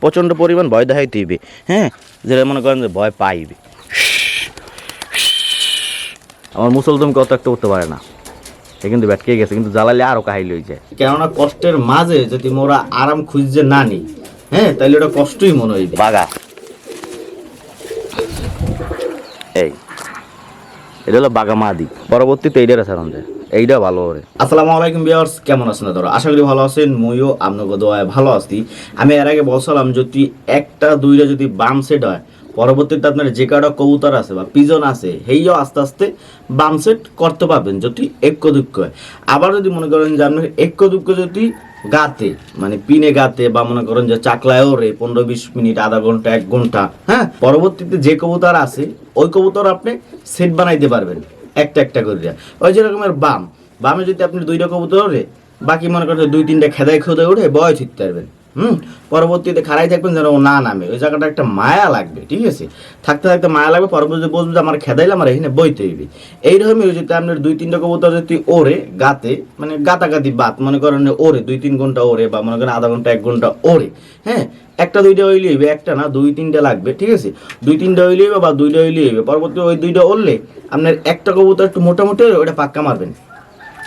প্রচণ্ড পরিমাণ ভয় দেখাইতে হইবে। হ্যাঁ? যেটা মনে করেন যে ভয় পাইবে। আমার মুসলদম কত একটা করতে পারে না। সে কিন্তু ব্যাটকে গেছে কিন্তু জ্বালালে আরও কাহিল হয়ে যায়। কেননা কষ্টের মাঝে যদি মোরা আরাম খুঁজছে না নি হ্যাঁ তাহলে ওটা কষ্টই মনে হইবে। বাগা এই। এটা হলো বাগা মাদি পরবর্তীতে এইটার সারণ এইটা ভালো করে। আসসালামু আলাইকুম ভিউয়ার্স কেমন আছেন আপনারা? আশা করি ভালো আছেন, মইও আপনাকে দোয়ায় ভালো আছি। আমি এর আগে বলছিলাম, যদি একটা, দুইটা যদি বাম সেট হয়, পরবর্তীতে আপনার যে কাটা কবুতর আছে বা পিজন আছে সেইও আস্তে আস্তে বাম সেট করতে পারবেন যদি ঐক্য দুঃখ হয়। আবার যদি মনে করেন যে আপনার ঐক্য দুঃখ যদি গাতে মানে পিনে গাতে বা মনে করেন যে চাকলায় ওরে পনেরো বিশ মিনিট, আধা ঘণ্টা, এক ঘণ্টা হ্যাঁ? পরবর্তীতে যে কবুতর আছে, ওই কবুতর আপনি সেট বানাইতে পারবেন, একটা একটা করে ওই যে রকমের বাম, বামে যদি আপনি দুইটা কবুতর ওরে বাকি মনে করেন দুই তিনটা খেদায় খেদায় উঠে বয়স ঠিকতে পারবেন। হুম? পরবর্তীতে খাড়াই থাকবেন যেন ও না নামে। ওই জায়গাটা একটা মায়া লাগবে, ঠিক আছে? থাকতে থাকতে মায়া লাগবে, পরবর্তীতে বলব যে, আমার খেদাইলে আমার এখানে বইতে হইবে। এইরকমই যদি আপনার দুই তিনটা কবুতর যদি ওরে গাতে মানে গাতাগাতি বাত, মনে করেন ওরে দুই তিন ঘণ্টা ওরে বা মনে করেন আধা ঘণ্টা, এক ঘণ্টা ওরে হ্যাঁ? একটা দুইটা ওইলি হইবে, একটা না, দুই তিনটা লাগবে, ঠিক আছে? দুই তিনটা ওইলি হইবে বা দুইটা ওইলি হইবে, পরবর্তী ওই দুইটা ওরলে আপনার একটা কবুতর একটু মোটামুটি ওটা পাক্কা মারবেন।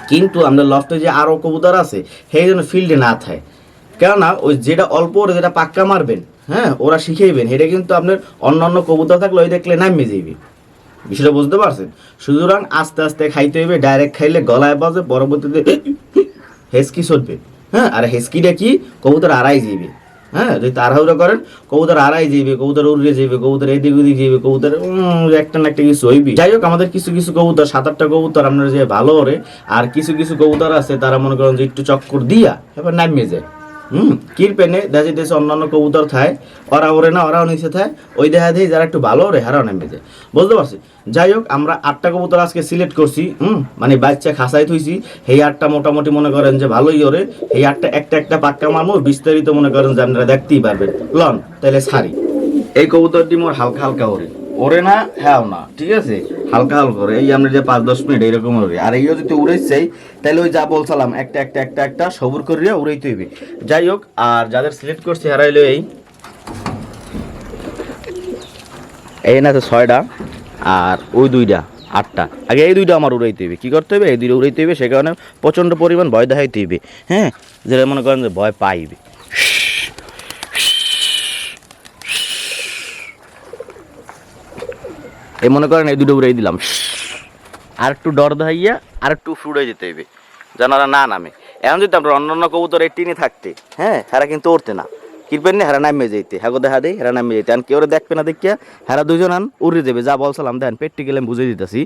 কিন্তু আপনার লফটে যে আরও কবুতর আছে, সেই জন্য ফিল্ডে না থাকে কেননা ওই যেটা অল্প ওরা যেটা পাক্কা মারবেন হ্যাঁ ওরা শিখাইবেন এটা কিন্তু আপনার অন্য অন্য কবুতর থাকলে ওই দেখলে নামিয়ে যাইবে। বিষয়টা বুঝতে পারছেন? সুতরাং আস্তে আস্তে খাইতে হইবে ডাইরেক্ট খাইলে গলায় বাজে, পরবর্তীতে হেসকি চলবে হ্যাঁ আর হেসকিটা কি? কবুতর আড়াই যাইবে। হ্যাঁ যদি তাড়াহুড়ো করেন, কবুতর আড়াই যাইবে, কবুতর উড়ে যাইবে, কবুতর এদিক ওদিক যাইবে, কবুতর একটা না একটা কিছু হইবি। যাই হোক, আমাদের কিছু কিছু কবুতর সাত আটটা কবুতর আপনার যে ভালো ওরে, আর কিছু কিছু কবুতর আছে, তারা মনে করেন যে একটু চক্কর দিয়া এবার নামিয়ে যায়। হুম কির পেনে দেখা যেতেছে অন্যান্য কবুতর থায় ওরা ওরে না, ওরাও নিচে থায়, ওই দেখা দেয় যারা একটু ভালো, ওরে হারাও নেমে যায়। বুঝতে পারছি? যাই হোক, আমরা আটটা কবুতর আজকে সিলেক্ট করছি, হুম মানে বাচ্চা খাসাই থইছি এই আটটা মোটামুটি মনে করেন যে ভালোই ওরে এই আটটা একটা একটা পাক্কা মারমো বিস্তারিত মনে করেন যে আপনারা দেখতেই পারবেন। লন তাহলে সারি এই কবুতরটি মোর হালকা হালকা ওরে। ওরে না হ্যাঁ না, ঠিক আছে? হালকা হালকা করে, এই আমরা যে পাঁচ, দশ মিনিট এইরকম ওরে আর এইও যদি উড়াইছাই তাহলে ওই যা বলছিলাম, একটা একটা একটা একটা, সবুর করিয়া উড়াইতে হইবে। যাই হোক, আর যাদের সিলেক্ট করছে হারাইলো এই এই না ছয়টা, আর ওই দুইটা, আটটা। আগে এই দুইটা আমার উড়াইতে হইবে। কী করতে হবে এই দুইটা উড়াইতে হইবে, সে কারণে প্রচণ্ড পরিমাণ ভয় দেখাইতে হইবে। হ্যাঁ? যেটা মনে করেন যে ভয় পাইবে। এই মনে করেন এই দুটো উড়াই দিলাম। আর একটু ডর দেখাইয়া আর একটু উড়ে যেতে হইবে যেন ওরা না নামে। এখন যদি আমরা অন্য অন্য কবুতর এই টিনে থাকতে হ্যাঁ হেরা কিন্তু উঠতে না। কিরপেন না হেরা নামে যাইতে। হ্যাগো দেখা দেয় হেরা নামে যাইতে। আর কেউ দেখবে না দেখিয়া হেরা দুজন আন উড়ে যাবে যা বলছিলাম দেখেন পেটটি গেলে আমি বুঝে দিতেছি।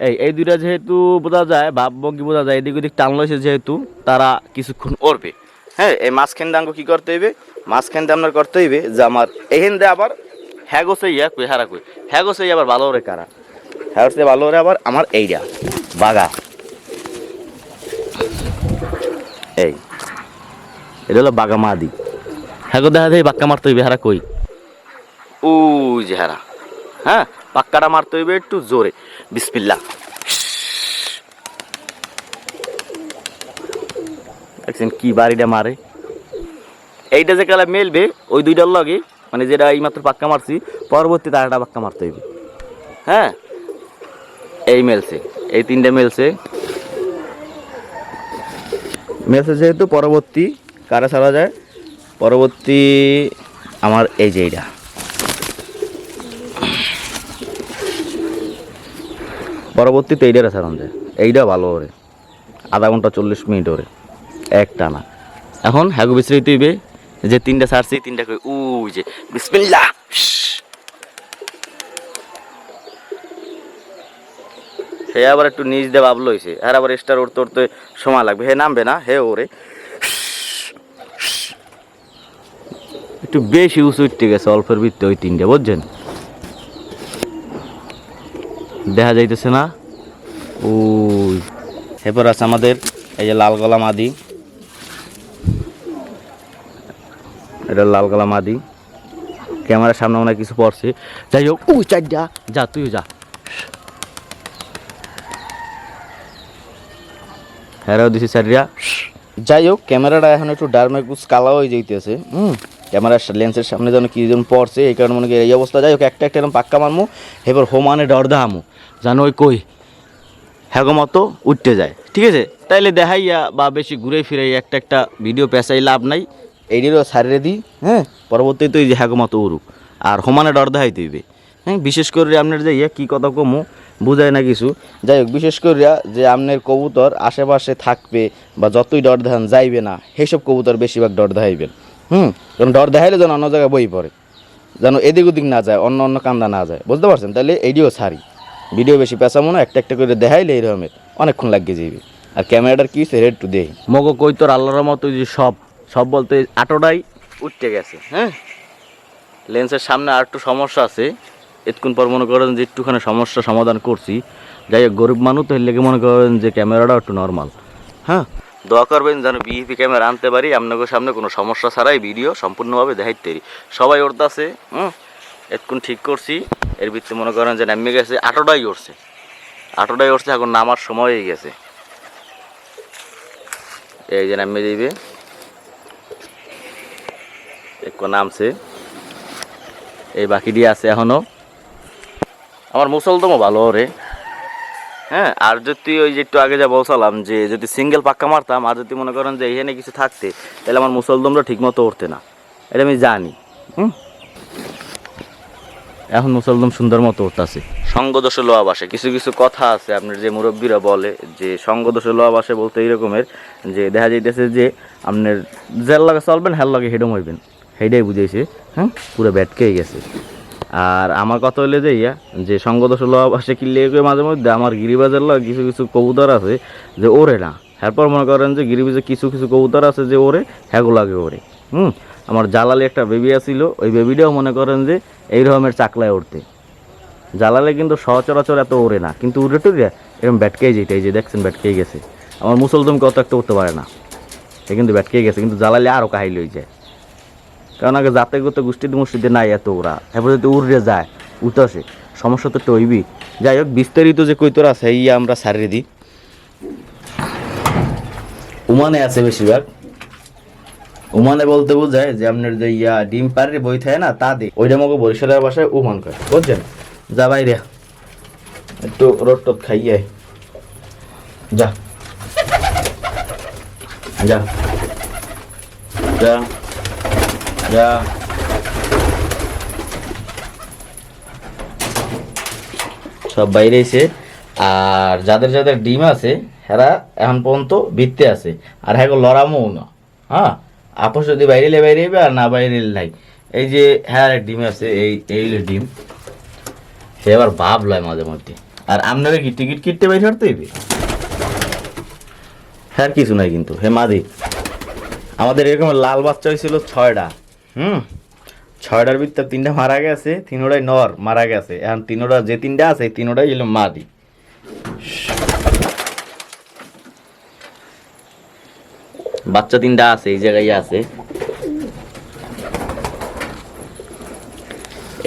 এই এই দুইটা যেহেতু বোঝা যায় ভাব ভঙ্গি বোঝা যায় এদিক ওদিক টান লইছে যেহেতু তারা কিছুক্ষণ উড়বে। হ্যাঁ এই মাঝখান দাঙ্গ কি করতে হইবে? মাঝখান দিয়ে আপনার করতে হইবে যে আমার এখান দিয়ে আবার হ্যাগো ইয়া কই, হারা কই? হ্যাগো সেই আবার ভালো রে কারা? হ্যাগো সেই ভালো রে আবার আমার এইটা বাগা এই, এটা হলো বাগা মাদি। হ্যাগো দেখা দেয় বাক্কা মারতে হইবে, হারা কই? ও যে হারা। হ্যাঁ পাক্কাটা মারতে হইবে একটু জোরে। বিসমিল্লা দেখছেন কি বাড়িটা মারে? এইটা যে কালা মেলবে, ওই দুইটার লগে মানে যেটা এই মাত্র পাক্কা মারছি, পরবর্তীতে আরেকটা পাক্কা মারতে হইবে। হ্যাঁ? এই মেলছে, এই তিনটে মেলছে। মেলছে যেহেতু পরবর্তী, কারা ছাড়া যায়? পরবর্তী আমার এই যে এইটা। পরবর্তীতে এইটা ছাড়ান যায় এইটা ভালো ওরে। আধা ঘণ্টা চল্লিশ মিনিট ওরে। একটা না এখন হ্যাগু হইবে। যে তিনটা ছাড়ছি, তিনটা কই, উই যে, বিসমিল্লাহ হে আবার একটু নিজ দিয়ে ভাবলো হয়েছে আর আবার স্টার উঠতে উঠতে সময় লাগবে। হে নামবে না, হে ওরে। একটু বেশি উঁচু উঠতে গেছে, অল্পের ভিত্তি ওই তিনটে, বুঝছেন? দেখা যাইতেছে না। ওই এরপর আছে আমাদের এই যে লাল গলা মাদি। এটা লাল গলা মাদি ক্যামেরার সামনে মনে কিছু পড়ছে। যাই হোক। ওই চারটা। যা তুই যা। হেরাও দিছি চারিয়া যাই হোক ক্যামেরাটা এখন একটু ডারমেকুস কালা হয়ে যাইতেছে। হুম ক্যামেরার লেন্সের সামনে যেন কি যেন পড়ছে এই কারণে মনে করি এই অবস্থা। যাই হোক একটা একটা এরকম পাক্কা মারমু এবার হোমানে ডর দাহামু জানো ওই কই হ্যাগো মতো উঠতে যায়। ঠিক আছে? তাইলে দেখাইয়া বা বেশি ঘুরে ফিরে একটা একটা ভিডিও পেঁচাই লাভ নাই। এইটিরও সারিয়ে দিই হ্যাঁ। পরবর্তীতে ওই যে হ্যাগো মতো উড়ুক। আর হোমানে ডর দেখাই দিবে হ্যাঁ বিশেষ করে আপনার যাইয়া কী কথা কমু বুঝায় না কিছু। যাই হোক বিশেষ করিয়া যে আপনার কবুতর আশেপাশে থাকবে বা যতই ডর দেখান যাইবে না সেসব কবুতর বেশিরভাগ ডর দেখাইবেন। হুম কারণ ডর দেখাইলে যেন অন্য জায়গায় বই পড়ে যেন এদিক ওদিক না যায় অন্য অন্য কান্দা না যায়। বুঝতে পারছেন? তাহলে এইডিও সারি। ভিডিও বেশি পেঁচা মনে একটা একটা করে দেখাইলে এইরকমের অনেকক্ষণ লাগিয়ে যাইবে। আর ক্যামেরাটার কি হচ্ছে রেড টু দেই মগো কই তোর আল্লাহর মতো যে সব সব বলতে আটোটাই উঠতে গেছে হ্যাঁ? লেন্সের সামনে আর একটু সমস্যা আছে। এতক্ষণ পর মনে করেন যে একটুখানি সমস্যা সমাধান করছি। যাই হোক, গরিব মানুষ তো লেগে মনে করেন যে ক্যামেরাটাও একটু নর্মাল হ্যাঁ? দোয়া করবেন যেন বিএপি ক্যামেরা আনতে পারি আপনাকে সামনে কোনো সমস্যা ছাড়াই ভিডিও সম্পূর্ণভাবে দেখাইতে পারি। সবাই ওরতাছে হুম? এতক্ষণ ঠিক করছি। এর ভিত্তি মনে করেন যে নামে গেছে আটোটাই উঠছে আটোটাই উঠছে এখন নামার সময় হয়ে গেছে। এই যে নামে একটু নামছে। এই বাকিটি আছে এখনও। আমার মুসলদমও ভালো রে। হ্যাঁ আর যদি ওই যে একটু আগে যা বলছিলাম যে যদি সিঙ্গেল পাক্কা মারতাম, আর যদি মনে করেন যে এখানে কিছু থাকতে, তাহলে আমার মুসলদমরা ঠিক মতো উঠতে না। এটা আমি জানি, হুম? এখন মুসলদম সুন্দর মতো উঠতেছে। সঙ্গদোষে লোয়া বাসে, কিছু কিছু কথা আছে, আপনার যে মুরব্বীরা বলে, যে সঙ্গদোষে লোয়া বাসে বলতে এইরকমের, যে দেখা যাইতেছে যে আপনার যার লগে চলবেন হ্যার লগে হেডম হইবেন। হেডাই বুঝাইছে হ্যাঁ? পুরো ব্যাটকেই গেছে। আর আমার কথা হইলে যে, ইয়া, যে লোয়া বাসে কিনলে মাঝে মধ্যে আমার গিরিবাজের লগে কিছু কিছু কবুতর আছে যে ওরে না। এরপর মনে করেন যে গিরিবাজে কিছু কিছু কবুতর আছে যে ওরে লাগে ওরে হুম? আমার জালালি একটা বেবি আছিল, ওই বেবিটাও মনে করেন যে এই রকমের চাকলায় উঠতে জালালে কিন্তু সচরাচর এত ওড়ে না। কিন্তু উড়ে টুড়ে এরকম ব্যাটকেই যেটা এই যে দেখছেন ব্যাটকেই গেছে। আমার মুসলদম কত একটা উঠতে পারে না। সে কিন্তু ব্যাটকেই গেছে, কিন্তু জালালে আরও কাহিল হয়ে যায়। কারণ আগে জাতে গত গোষ্ঠীতে মুষ্টিতে নাই এত ওরা। এরপর যদি উড়ে যায় উঠে সমস্যা তো একটা হইবি যাই হোক, বিস্তারিত যে কৈতর আছে, এই আমরা সারিয়ে দিই। উমানে আছে বেশিরভাগ। উমানে বলতে বোঝায় যে আপনার যে ইয়া ডিম পাড়ে বই থাকে না, তা দে। ওইটা মগে বরিশালের বাসায় উমান করে বুঝছেন? যা বাইরে। একটু রোড টোট খাইয়ে যা। যা। যা। যা সব বাইরে এসে, আর যাদের যাদের ডিম আছে, এরা এখন পর্যন্ত ভিত্তে আছে। আর হ্যাঁ লড়ামও না। হ্যাঁ আপোষ যদি বাইরে এলে বাইরে যাবে আর না বাইরে এলে নাই। এই যে হ্যাঁ ডিম আছে, এই এই ডিম। সে আবার ভাব লয় মাঝে মধ্যে। আর আপনারা কি টিকিট কিনতে বাইরে হারতে হইবে? হ্যাঁ কিছু নাই কিন্তু। হে মাদি, আমাদের এরকম লাল বাচ্চা হয়েছিল ছয়টা। হুম। ছয়টার ভিতর তিনটা মারা গেছে, তিনোটাই নর মারা গেছে। এখন তিনোটা যে তিনটা আছে তিনোটাই হলো মাদি। বাচ্চা তিনটা আছে, এই জায়গায় আছে।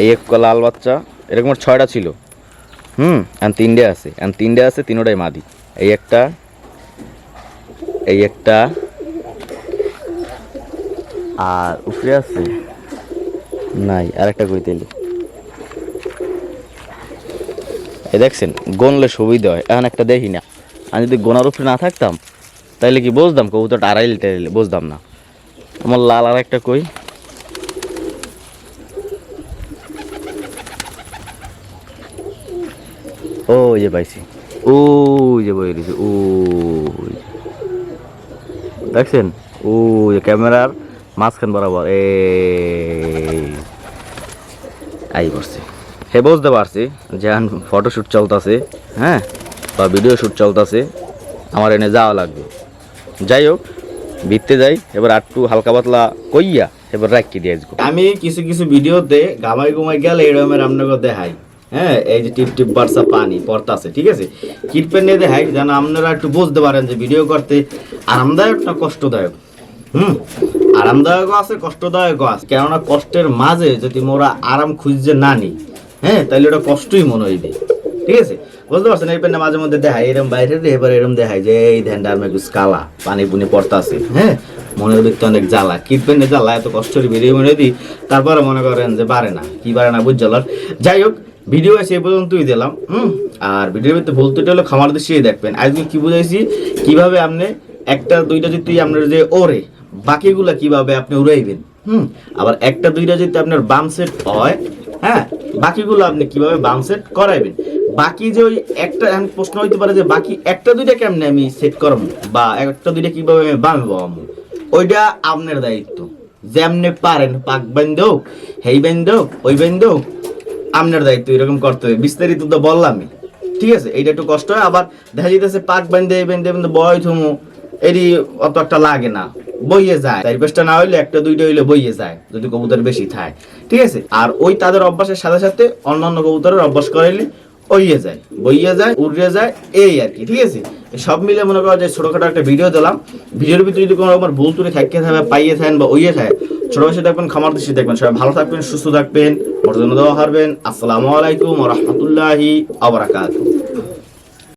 এই এক লাল বাচ্চা, এরকম ছয়টা ছিল। হুম, এখন তিনটে আছে, এখন তিনটে আছে, তিনোটাই মাদি। এই একটা এই একটা আর উপরে আছে? নাই আর একটা কই তেলি এই দেখছেন, গনলে সুবিধা হয়। এখন একটা দেখি না। আমি যদি গোনার উপরে না থাকতাম, তাইলে কি বুঝতাম? কবুতরটা আড়াইলে টাইলে বুঝতাম না। আমার লাল আর একটা কই? ও যে পাইছি। ও যে বই ও দেখছেন? ও ক্যামেরার মাঝখান বরাবর, এই, আই বসছে হে, বুঝতে পারছি যে ফটোশ্যুট চলতেছে হ্যাঁ বা ভিডিও শ্যুট চলতেছে, আমার এনে যাওয়া লাগবে। যাই হোক, ভিত্তে যাই, এবার আটটু হালকা পাতলা কইয়া এবার রাখি দিয়ে আসব। আমি কিছু কিছু ভিডিওতে গামাই গুমাই গেলে এরকমের আপনাকে দেখাই। হ্যাঁ এই যে টিপ টিপ বার্সা পানি, পড়তাছে, ঠিক আছে? কিটপেন নিয়ে দেখাই, যেন আপনারা একটু বুঝতে পারেন যে ভিডিও করতে আরামদায়ক না কষ্টদায়ক? হুম? আরামদায়কও আছে, কষ্টদায়কও আছে। কেননা কষ্টের মাঝে যদি মোরা আরাম খুঁজছে না নিই হ্যাঁ তাহলে ওটা কষ্টই মনে হইবে। ঠিক আছে? বুঝতে পারছেন? এই পেনটা মাঝে মধ্যে দেখায়, এরম বাইরে এবার এরম দেখায় যে, এই ধ্যানটা একটু কালা, পানি পুনি পড়তাছে। হ্যাঁ মনে দেখতে অনেক জ্বালা। কি পেনে জ্বালা, এত কষ্ট করে বেরিয়ে মনে দিই তারপরে মনে করেন যে বাড়ে না, কি বাড়ে না বুঝছিল যাই হোক, ভিডিও আছে এ পর্যন্তই দিলাম, হুম? আর ভিডিওর ভিতরে ভুল ত্রুটি হলে খামার দৃষ্টি দেখবেন। আজকে কি বুঝাইছি? কীভাবে আপনি একটা, দুইটা যদি আপনার যে ওরে বাকিগুলা কীভাবে আপনি উড়াইবেন? হুম? আবার একটা, দুইটা যদি আপনার বাম সেট হয় হ্যাঁ? বাকিগুলো আপনি কীভাবে বাম সেট করাইবেন? বাকি যে ওই একটা প্রশ্ন হইতে পারে যে বাকি একটা, দুইটা কেমনে আমি সেট করব? বা একটা, দুইটা কীভাবে আমি বামে বামু ওইটা আপনার দায়িত্ব। যেমনে পারেন, পাক হোক, হেই হোক, ওই হোক, আপনার দায়িত্ব এরকম করতে হবে। বিস্তারিত তো বললামই। ঠিক আছে? এইটা একটু কষ্ট হয়, আবার দেখা যেতেছে পাক বাইন্দে এই বাইন্দে বয় থুমু এরই অত একটা লাগে না। বইয়ে যায়। চার পাঁচটা না হইলে একটা দুইটা হইলে বইয়ে যায়, যদি কবুতর বেশি থাকে ঠিক আছে? আর ওই তাদের অভ্যাসের সাথে সাথে অন্যান্য কবুতরের অভ্যাস করাইলে ওইয়ে যায়, বইয়ে যায় উড়ে যায়, এই আর কি, ঠিক আছে? সব মিলে মনে করো যে ছোটখাটো একটা ভিডিও দিলাম। ভিডিওর ভিতরে যদি কোনো রকম ভুল তুলে থাকে থাকে, পাইয়ে থাকেন বা ওইয়ে থাকে ছোট বয়সে দেখবেন খামার দৃষ্টি দেখবেন। সবাই ভালো থাকবেন, সুস্থ থাকবেন মর্যাদা দেওয়া হারবেন আসসালামু আলাইকুম রহমতুল্লাহি আবরাকাত